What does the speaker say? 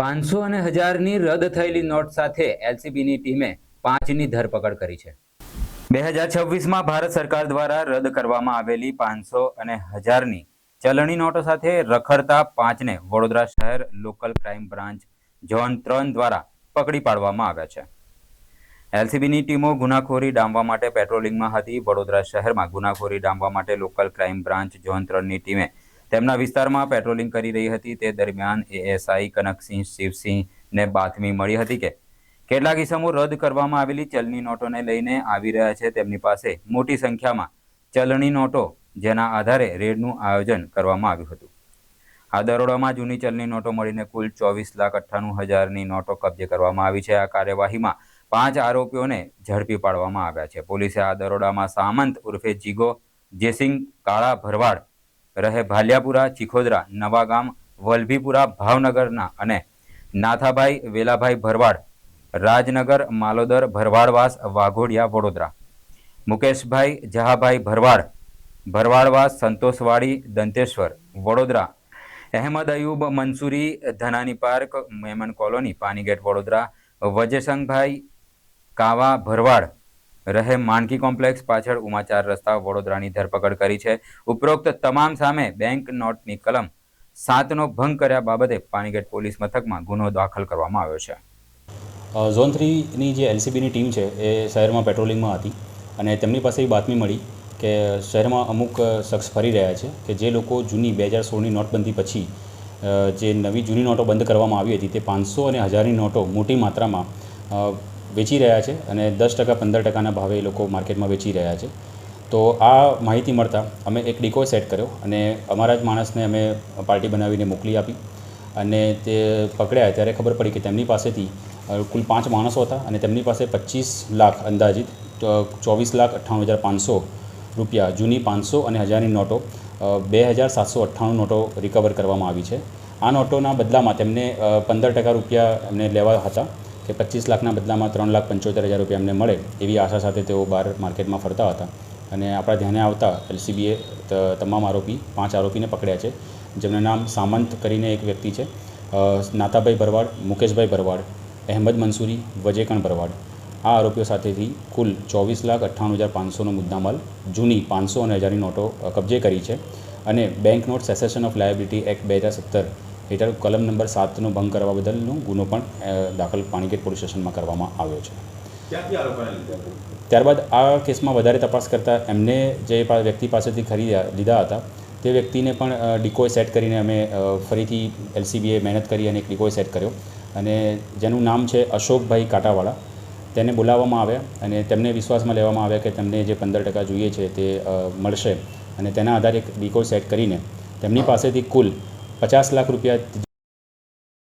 પાંચસો અને હજારની રદ થયેલી નોટ સાથે એલસીબીની ટીમે પાંચની ધરપકડ કરી છે. બે હજાર છવ્વીસમાં ભારત સરકાર દ્વારા રદ કરવામાં આવેલી પાંચસો અને હજારની ચલણી નોટો સાથે રખડતા પાંચને વડોદરા શહેર લોકલ ક્રાઇમ બ્રાન્ચ ઝોન ત્રણ દ્વારા પકડી પાડવામાં આવ્યા છે. એલસીબીની ટીમો ગુનાખોરી ડામવા માટે પેટ્રોલિંગમાં હતી. વડોદરા શહેરમાં ગુનાખોરી ડામવા માટે લોકલ ક્રાઇમ બ્રાન્ચ ઝોન ત્રણની ટીમે તેમના વિસ્તારમાં પેટ્રોલિંગ કરી રહી હતી. તે દરમિયાન એએસઆઈ કનકસિંહ શિવસિંહને બાતમી મળી હતી કે કેટલાક ઇસમો રદ કરવામાં આવેલી ચલણી નોટોને લઈને આવી રહ્યા છે. તેમની પાસે મોટી સંખ્યામાં ચલણી નોટો, જેના આધારે રેડનું આયોજન કરવામાં આવ્યું હતું. આ દરોડામાં જૂની ચલણી નોટો મળીને કુલ ચોવીસ લાખ અઠ્ઠાણું હજારની નોટો કબજે કરવામાં આવી છે. આ કાર્યવાહીમાં પાંચ આરોપીઓને ઝડપી પાડવામાં આવ્યા છે. પોલીસે આ દરોડામાં સામંત ઉર્ફે જીગો, જેસિંગ, કાળા ભરવાડ રહે ભાલિયાપુરા, ચીખોદરા, નવાગામ, વલભીપુરા, ભાવનગરના અને Nathabhai Velabhai Bharwad, Rajnagar, Malodar, Bharwadvas, Waghodia, Vadodara. Mukeshbhai Jahabhai Bharwad, Bharwadvas, Santoshwadi, Danteshwar, Vadodara. Ahmed Ayub Mansuri, Dhanani park, Memon colony, Panigate Vadodara. વજેસંગભાઈ Kava Bharwad રહે માનકી કોમ્પ્લેક્સ પાછળ ઉમાચાર રસ્તા વડોદરાની ધરપકડ કરી છે. ઉપરોક્ત તમામ સામે બેંક નોટની કલમ સાતનો ભંગ કર્યા બાબતે પાણીગેટ પોલીસ મથકમાં ગુનો દાખલ કરવામાં આવ્યો છે. ઝોન થ્રીની જે એલસીબીની ટીમ છે એ શહેરમાં પેટ્રોલિંગમાં હતી અને તેમની પાસે એ બાતમી મળી કે શહેરમાં અમુક શખ્સ ફરી રહ્યા છે કે જે લોકો જૂની બે હજાર સોળની નોટબંધી પછી જે નવી જૂની નોટો બંધ કરવામાં આવી હતી તે પાંચસો અને હજારની નોટો મોટી માત્રામાં વેચી રહ્યા છે અને દસ ટકા, પંદર ટકાના ભાવે એ લોકો માર્કેટમાં વેચી રહ્યા છે. તો આ માહિતી મળતા અમે એક ડિકો સેટ કર્યો અને અમારા જ માણસને અમે પાર્ટી બનાવીને મોકલી આપી અને તે પકડ્યા. ત્યારે ખબર પડી કે તેમની પાસેથી કુલ પાંચ માણસો હતા અને તેમની પાસે પચીસ લાખ અંદાજિત ચોવીસ લાખ અઠ્ઠાણું હજાર પાંચસો રૂપિયા, જૂની પાંચસો અને હજારની નોટો બે હજાર સાતસો અઠ્ઠાણું નોટો રિકવર કરવામાં આવી છે. આ નોટોના બદલામાં તેમને પંદર ટકા રૂપિયા એમને લેવા હતા. કે પચીસ લાખના બદલામાં ત્રણ લાખ પંચોતેર હજાર રૂપિયા એમને મળે એવી આશા સાથે તેઓ બહાર માર્કેટમાં ફરતા હતા. અને આપણા ધ્યાને આવતા એલસીબીએ તમામ આરોપી, પાંચ આરોપીને પકડ્યા છે. જેમનું નામ સામંત કરીને એક વ્યક્તિ છે. નાતાભાઈ ભરવાડ, મુકેશભાઈ ભરવાડ, અહેમદ મંસૂરી, વજેકણ ભરવાડ. આ આરોપીઓ સાથેથી કુલ ચોવીસ લાખ અઠ્ઠાણું હજાર પાંચસોનો મુદ્દામાલ, જૂની પાંચસો અને હજારની નોટો કબજે કરી છે. અને bank note cessation of liability act બે હજાર સત્તર હેઠળ કલમ નંબર સાતનો ભંગ કરવા બદલનો ગુનો પણ દાખલ પાણીગેટ પોલીસ સ્ટેશનમાં કરવામાં આવ્યો છે. ત્યારબાદ આ કેસમાં વધારે તપાસ કરતાં એમને જે વ્યક્તિ પાસેથી ખરીદ્યા લીધા હતા તે વ્યક્તિને પણ ડિકોય સેટ કરીને અમે ફરીથી એલસીબીએ મહેનત કરી અને એક ડિકોય સેટ કર્યો. અને જેનું નામ છે અશોકભાઈ કાંટાવાળા. તેને બોલાવવામાં આવ્યા અને તેમને વિશ્વાસમાં લેવામાં આવ્યા કે તેમને જે પંદર ટકા જોઈએ છે તે મળશે. અને તેના આધારે એક ડિકોય સેટ કરીને તેમની પાસેથી કુલ પચાસ લાખ રૂપિયા